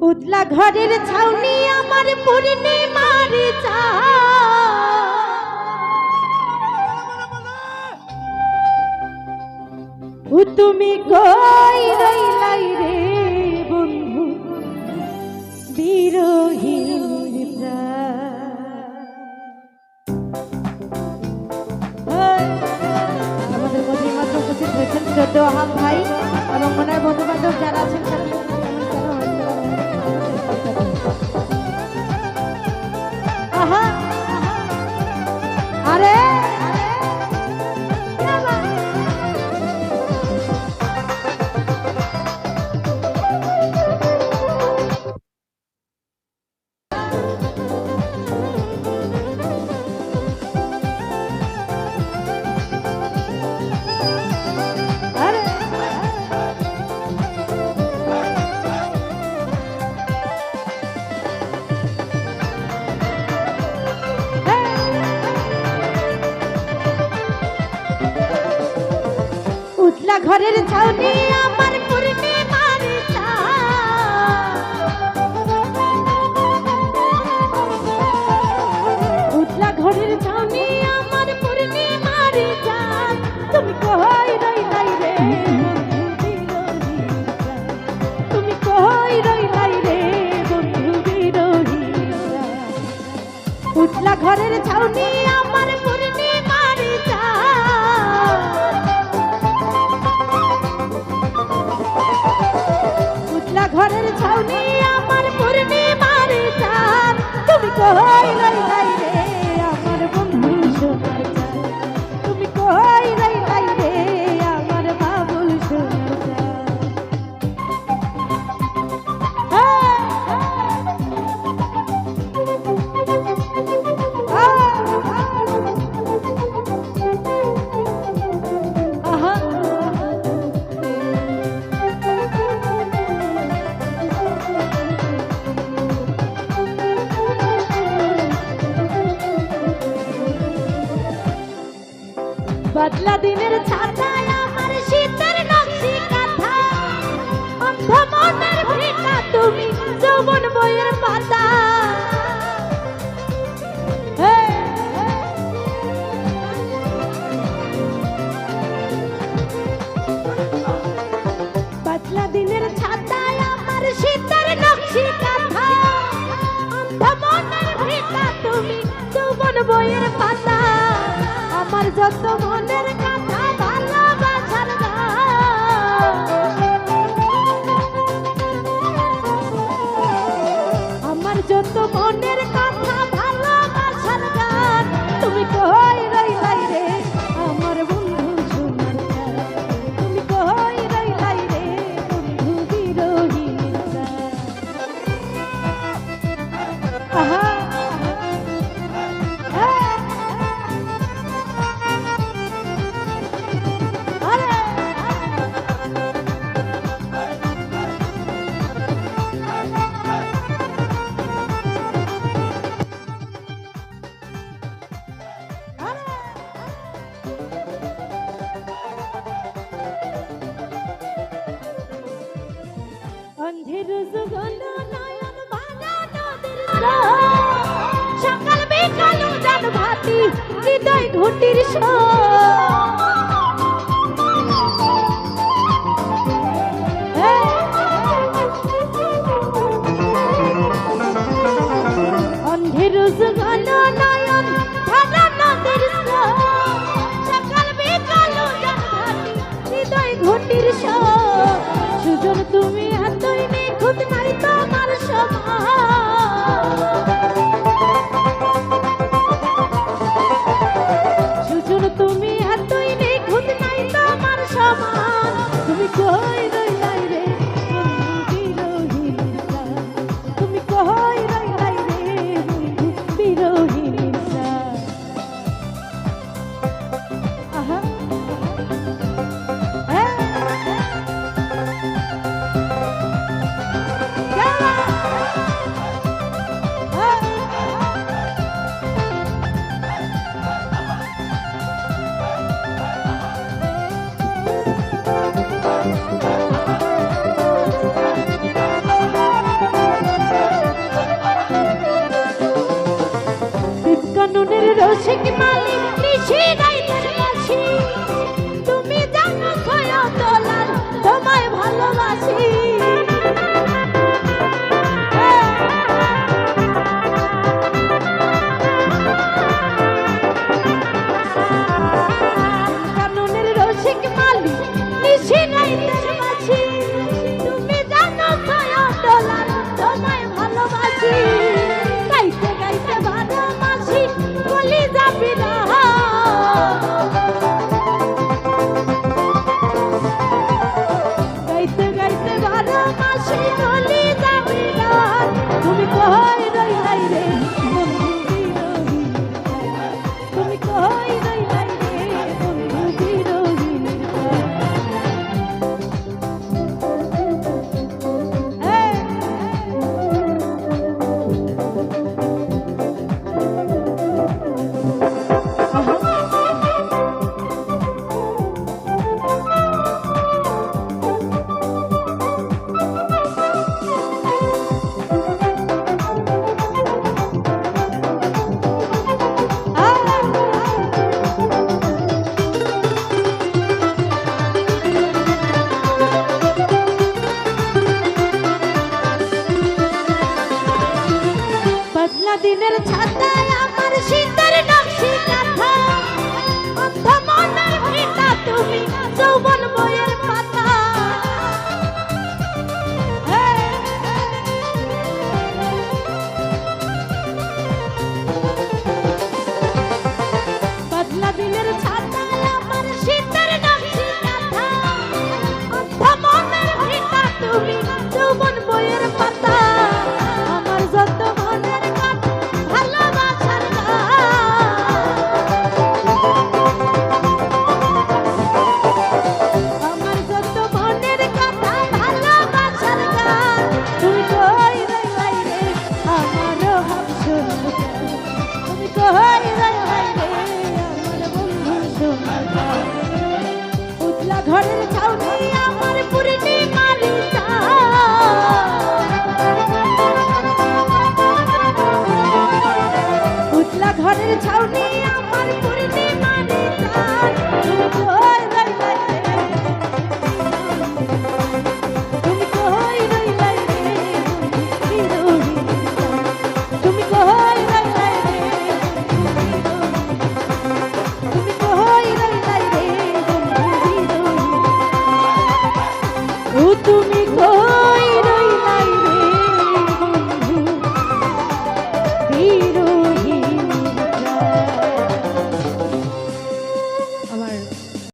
উতলা ঘরের ছাউনি আমার পূর্ণিমার চা তুমি কই রইলাই রে? উতলা ঘরের ছাউনি আমার পূর্ণিমার। উতলা ঘরের ছাউনি আমার পূর্ণিমার চাঁদ। তুমি কই রে বন্ধু বিরোহী প্রাণ। তুমি কই রইলাই রে বন্ধু বিরোহী। উতলা ঘরের ছাউনি আমার বদলা দিনের ছাতায় আমার শীতের নকশি কাঁথা। অন্ধ মনের ভিটা তুমি যৌবন বইয়ের পাতা। পাতলা দিনের ছাতায় আমার শীতের নকশি কাঁথা। অন্ধ মনের ভিটা তুমি যৌবন বইয়ের পাতা। আমার যত হৃদয় ঘটির অন্ধের রোজ নয়ন কই কৌশিক মালিক নিশিরা। ঘরের ছাউনি তুমি খোঁজ